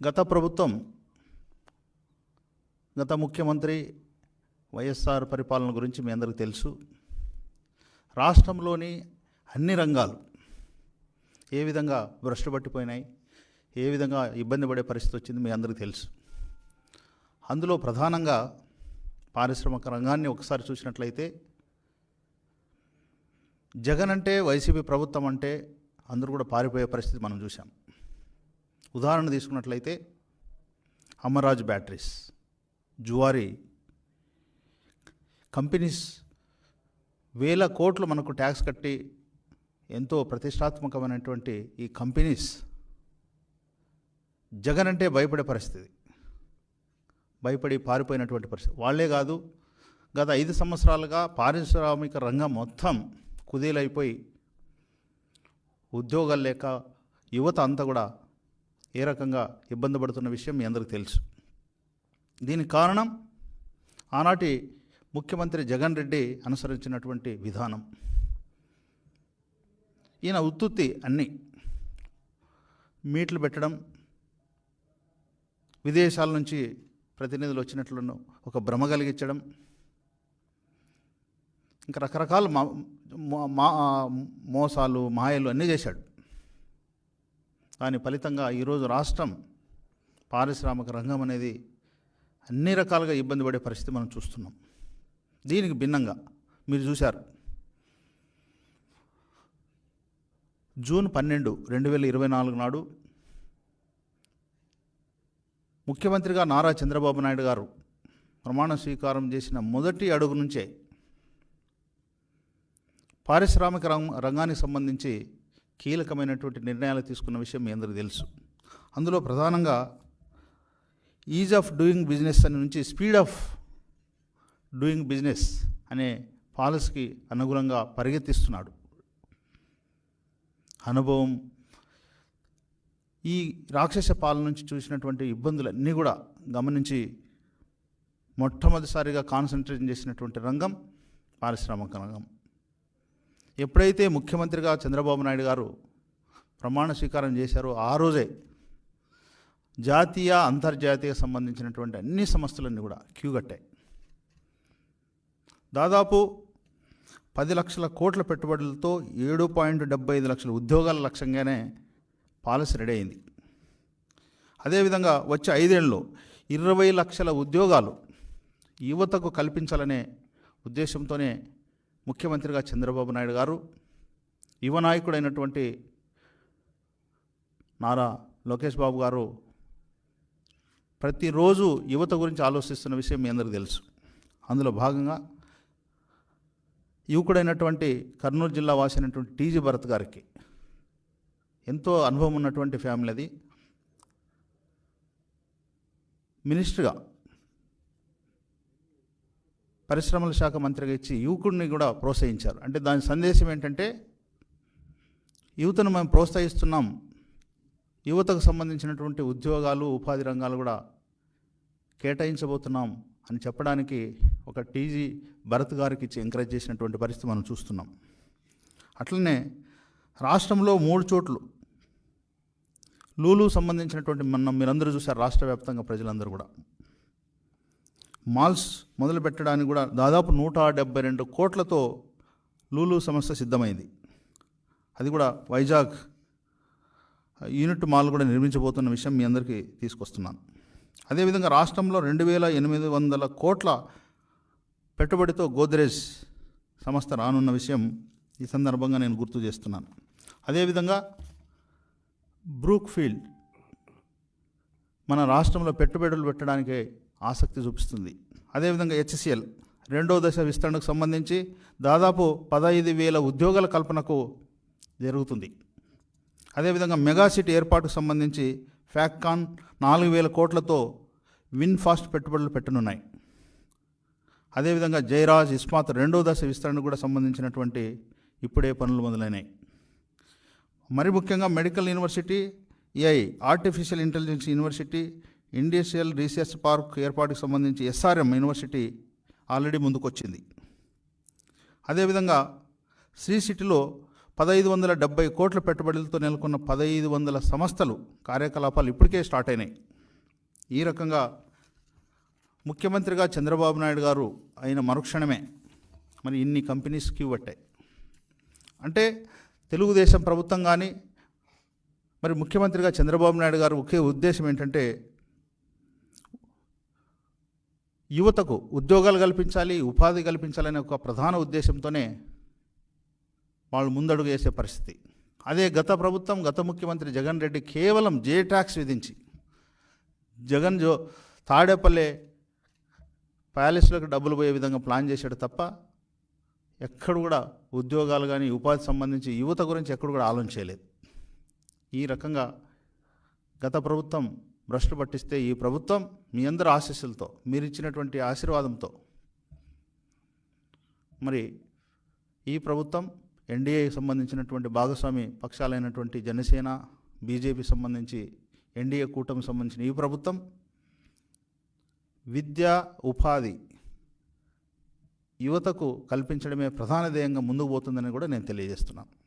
గత ప్రభుత్వం గత ముఖ్యమంత్రి వైఎస్ఆర్ పరిపాలన గురించి మీ అందరికీ తెలుసు. రాష్ట్రంలోని అన్ని రంగాలు ఏ విధంగా భ్రష్టు పట్టిపోయినాయి ఏ విధంగా ఇబ్బంది పడే పరిస్థితి వచ్చింది మీ అందరికీ తెలుసు. అందులో ప్రధానంగా పారిశ్రామిక రంగాన్ని ఒకసారి చూసినట్లయితే జగన్ అంటే వైసీపీ ప్రభుత్వం అంటే అందరూ కూడా పారిపోయే పరిస్థితి మనం చూసాం ఉదాహరణ తీసుకున్నట్లయితే అమరాజ్ బ్యాటరీస్ జువారీ కంపెనీస్ వేల కోట్లు మనకు ట్యాక్స్ కట్టి ఎంతో ప్రతిష్టాత్మకమైనటువంటి ఈ కంపెనీస్ జగన్ అంటే భయపడే పరిస్థితి. భయపడి పారిపోయినటువంటి పరిస్థితి. వాళ్ళే కాదు గత ఐదు సంవత్సరాలుగా పారిశ్రామిక రంగం మొత్తం కుదేలైపోయి ఉద్యోగాలు లేక యువత అంతా కూడా ఏ రకంగా ఇబ్బంది పడుతున్న విషయం మీ అందరికీ తెలుసు. దీనికి కారణం ఆనాటి ముఖ్యమంత్రి జగన్ రెడ్డి అనుసరించినటువంటి విధానం. ఈయన ఉత్తుత్తి అన్నీ మీట్లు పెట్టడం విదేశాల నుంచి ప్రతినిధులు వచ్చినట్లను ఒక భ్రమ కలిగించడం ఇంకా రకరకాల మా మా- మా మోసాలు మాయలు అన్నీ చేశాడు. దాని ఫలితంగా ఈరోజు రాష్ట్రం పారిశ్రామిక రంగం అనేది అన్ని రకాలుగా ఇబ్బంది పడే పరిస్థితి మనం చూస్తున్నాం. దీనికి భిన్నంగా మీరు చూశారు. జూన్ పన్నెండు రెండు వేల ఇరవై నాలుగు నాడు ముఖ్యమంత్రిగా నారా చంద్రబాబు నాయుడు గారు ప్రమాణ స్వీకారం చేసిన మొదటి అడుగు నుంచే పారిశ్రామిక రంగ రంగానికి సంబంధించి కీలకమైనటువంటి నిర్ణయాలు తీసుకున్న విషయం మీ అందరికీ తెలుసు. అందులో ప్రధానంగా ఈజ్ ఆఫ్ డూయింగ్ బిజినెస్ అని నుంచి స్పీడ్ ఆఫ్ డూయింగ్ బిజినెస్ అనే పాలసీకి అనుగుణంగా పరిగెత్తిస్తున్నాడు. అనుభవం ఈ రాక్షస పాలన నుంచి చూసినటువంటి ఇబ్బందులన్నీ కూడా గమనించి మొట్టమొదటిసారిగా కాన్సన్ట్రేషన్ చేసినటువంటి రంగం పారిశ్రామిక రంగం. ఎప్పుడైతే ముఖ్యమంత్రిగా చంద్రబాబు నాయుడు గారు ప్రమాణ స్వీకారం చేశారో ఆ రోజే జాతీయ అంతర్జాతీయ సంబంధించినటువంటి అన్ని సంస్థలన్నీ కూడా క్యూ కట్టాయి. దాదాపు పది లక్షల కోట్ల పెట్టుబడులతో ఏడు పాయింట్ డెబ్బై ఐదు లక్షల ఉద్యోగాల లక్ష్యంగానే పాలసీ రెడీ అయింది. అదేవిధంగా వచ్చే ఐదేళ్ళలో ఇరవై లక్షల ఉద్యోగాలు యువతకు కల్పించాలనే ఉద్దేశంతోనే ముఖ్యమంత్రిగా చంద్రబాబు నాయుడు గారు యువ నాయకుడైనటువంటి నారా లోకేష్ బాబు గారు ప్రతిరోజు యువత గురించి ఆలోచిస్తున్న విషయం మీ అందరికీ తెలుసు. అందులో భాగంగా యువకుడైనటువంటి కర్నూలు జిల్లా వాసి అయినటువంటి టీజీ భరత్ గారికి ఎంతో అనుభవం ఉన్నటువంటి ఫ్యామిలీ అది. మినిస్టర్గా పరిశ్రమల శాఖ మంత్రిగా ఇచ్చి యువకుడిని కూడా ప్రోత్సహించారు. అంటే దాని సందేశం ఏంటంటే యువతను మేము ప్రోత్సహిస్తున్నాం. యువతకు సంబంధించినటువంటి ఉద్యోగాలు ఉపాధి రంగాలు కూడా కేటాయించబోతున్నాం అని చెప్పడానికి ఒక టీజీ భరత్ గారికి ఇచ్చి ఎంకరేజ్ చేసినటువంటి పరిస్థితి మనం చూస్తున్నాం. అట్లనే రాష్ట్రంలో మూడు చోట్లు. లూలు సంబంధించినటువంటి మనం మీరందరూ చూశారు రాష్ట్ర వ్యాప్తంగా ప్రజలందరూ కూడా. మాల్స్ మొదలు పెట్టడానికి కూడా దాదాపు నూట డెబ్బై రెండు కోట్లతో లూలు సంస్థ సిద్ధమైంది. అది కూడా వైజాగ్ యూనిట్ మాల్ కూడా నిర్మించబోతున్న విషయం మీ అందరికీ తీసుకొస్తున్నాను. అదేవిధంగా రాష్ట్రంలో రెండు వేల ఎనిమిది వందల కోట్ల పెట్టుబడితో గోద్రేజ్ సంస్థ రానున్న విషయం ఈ సందర్భంగా నేను గుర్తు చేస్తున్నాను. అదేవిధంగా బ్రూక్ఫీల్డ్ మన రాష్ట్రంలో పెట్టుబడులు పెట్టడానికి ఆసక్తి చూపిస్తుంది. అదేవిధంగా హెచ్సిఎల్ రెండో దశ విస్తరణకు సంబంధించి దాదాపు పదహైదు వేల ఉద్యోగాల కల్పనకు జరుగుతుంది. అదేవిధంగా మెగా సిటీ ఏర్పాటుకు సంబంధించి ఫ్యాక్కాన్ నాలుగు వేల కోట్లతో విన్ ఫాస్ట్ పెట్టుబడులు పెట్టనున్నాయి. అదేవిధంగా జయరాజ్ ఇస్మాత్ రెండో దశ విస్తరణకు కూడా సంబంధించినటువంటి ఇప్పుడే పనులు మొదలైనాయి. మరి ముఖ్యంగా medical university AI artificial intelligence university industrial research park ఏర్పాటుకు సంబంధించి ఎస్ఆర్ఎం యూనివర్సిటీ ఆల్రెడీ ముందుకొచ్చింది. అదేవిధంగా శ్రీ సిటీలో పదహైదు వందల డెబ్బై కోట్ల పెట్టుబడులతో నెలకొన్న పదహైదు వందల సంస్థలు కార్యకలాపాలు ఇప్పటికే స్టార్ట్ అయినాయి. ఈ రకంగా ముఖ్యమంత్రిగా చంద్రబాబు నాయుడు గారు అయిన మరుక్షణమే మరి ఇన్ని కంపెనీస్ క్యూ పట్టాయి అంటే తెలుగుదేశం ప్రభుత్వం కానీ మరి ముఖ్యమంత్రిగా చంద్రబాబు నాయుడు గారు ఒకే ఉద్దేశం ఏంటంటే యువతకు ఉద్యోగాలు కల్పించాలి ఉపాధి కల్పించాలనే ఒక ప్రధాన ఉద్దేశంతోనే వాళ్ళు ముందడుగు వేసే పరిస్థితి. అదే గత ప్రభుత్వం గత ముఖ్యమంత్రి జగన్ రెడ్డి కేవలం జే ట్యాక్స్ విధించి జగన్ జో తాడేపల్లె ప్యాలెస్లకు డబ్బులు పోయే విధంగా ప్లాన్ చేశాడు తప్ప ఎక్కడ కూడా ఉద్యోగాలు కానీ ఉపాధి సంబంధించి యువత గురించి ఎక్కడ కూడా ఆలోచించలేదు ఈ రకంగా గత ప్రభుత్వం భ్రష్టు పట్టిస్తే ఈ ప్రభుత్వం మీ అందరి ఆశీస్సులతో మీరు ఇచ్చినటువంటి ఆశీర్వాదంతో. మరి ఈ ప్రభుత్వం ఎన్డీఏకి సంబంధించినటువంటి భాగస్వామి పక్షాలైనటువంటి జనసేన బీజేపీ సంబంధించి ఎన్డీఏ కూటమి సంబంధించిన ఈ ప్రభుత్వం విద్య ఉపాధి యువతకు కల్పించడమే ప్రధాన ధ్యేయంగా ముందుకు పోతుందని కూడా నేను తెలియజేస్తున్నాను.